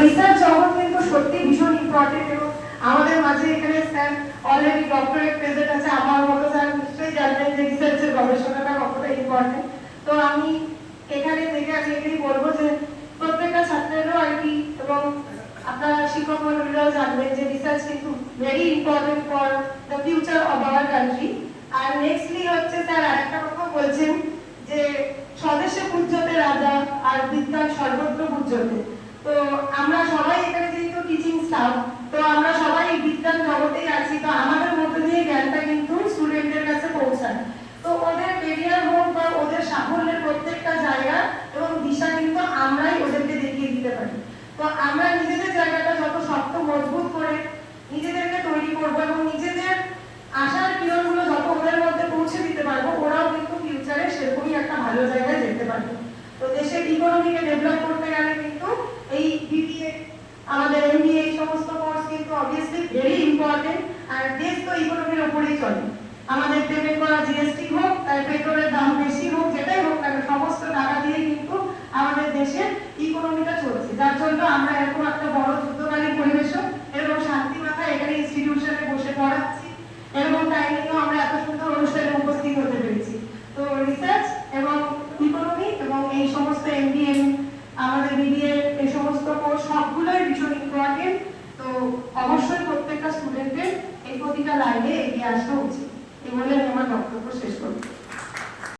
Research জগৎ কিন্তু সত্যি ভীষণ ইম্পর্টেন্ট এবং আমাদের মাঝে এখানে স্যার অলরেডি ডক্টরেট প্রেজেন্ট আছে, আমার মতো স্যার নিশ্চয়ই জানবেন যে রিসার্চের গবেষণাটা কতটা ইম্পর্টেন্ট তো আমি এখানে থেকে আমি এটাই বলব যে প্রত্যেকটা ছাত্রেরও কি এবং আপনারা শিক্ষক মন্ডলীরাও জানবেন যে রিসার্চ কিন্তু very important for the future of our country R nextly হচ্ছে স্যার আরেকটা কথা বলছেন যে স্বদেশে পূজ্যতে রাজা আর বিদ্যান সর্বত্র পূজ্যতে। তো আমরা সবাই এখানে যেহেতু টিচিং স্টাফ তো আমরা সবাই এই বিজ্ঞান জগতেই আছি, তো আমাদের মধ্যে দিয়ে জ্ঞানটা কিন্তু স্টুডেন্টদের কাছে পৌঁছায়। তো ওদের কেরিয়ার হোক বা ওদের সাফল্যের প্রত্যেকটা জায়গা এবং দিশা কিন্তু আমরাই ওদেরকে দেখিয়ে দিতে পারি। তো আমরা নিজেদের জায়গাটা যত শক্ত, মজবুত করে নিজেদেরকে তৈরি করব এবং নিজেদের আশার কিরণগুলো যত ওদের মধ্যে পৌঁছে দিতে পারব, ওরাও কিন্তু ফিউচারে সেরকমই একটা ভালো জায়গায় যেতে পারবে। তো দেশের ইকোনমিকে ডেভেলপ করতে গেলে কিন্তু এই বিবিএ আমাদের এমবিএ এই সমস্ত কোর্স কিন্তু অবভিয়াসলি ভেরি ইম্পর্টেন্ট আর দেশ তো ইকোনমির উপরেই চলে। আমাদের পেমেন্ট করা জিএসটি হোক তার পেট্রোলের দাম বেশি হোক যেটাই হোক কেন, সমস্ত টাকা দিয়ে কিন্তু আমাদের দেশের ইকোনমিটা চলছে। যার জন্য আমরা এরকম একটা বড় যুদ্ধকালীন পরিবেশও এরকম শান্তি মাথায় এখানে ইনস্টিটিউশনে বসে পড়াচ্ছি। এরকম টাইমিংও আমরা এত সুন্দর অনুষ্ঠানে উপস্থিত হতে পেরেছি। তো রিসার্চ এবং ইকোনমি এবং এই সমস্ত এমবিএম আমাদের বিবিএ এই সমস্ত কোর্স সবগুলোই ভীষণ ইম্পর্টেন্ট তো অবশ্যই প্রত্যেকটা স্টুডেন্টের এই প্রতিটা লাইনে এগিয়ে আসা উচিত। এই বলে আমি আমার বক্তব্য শেষ করব।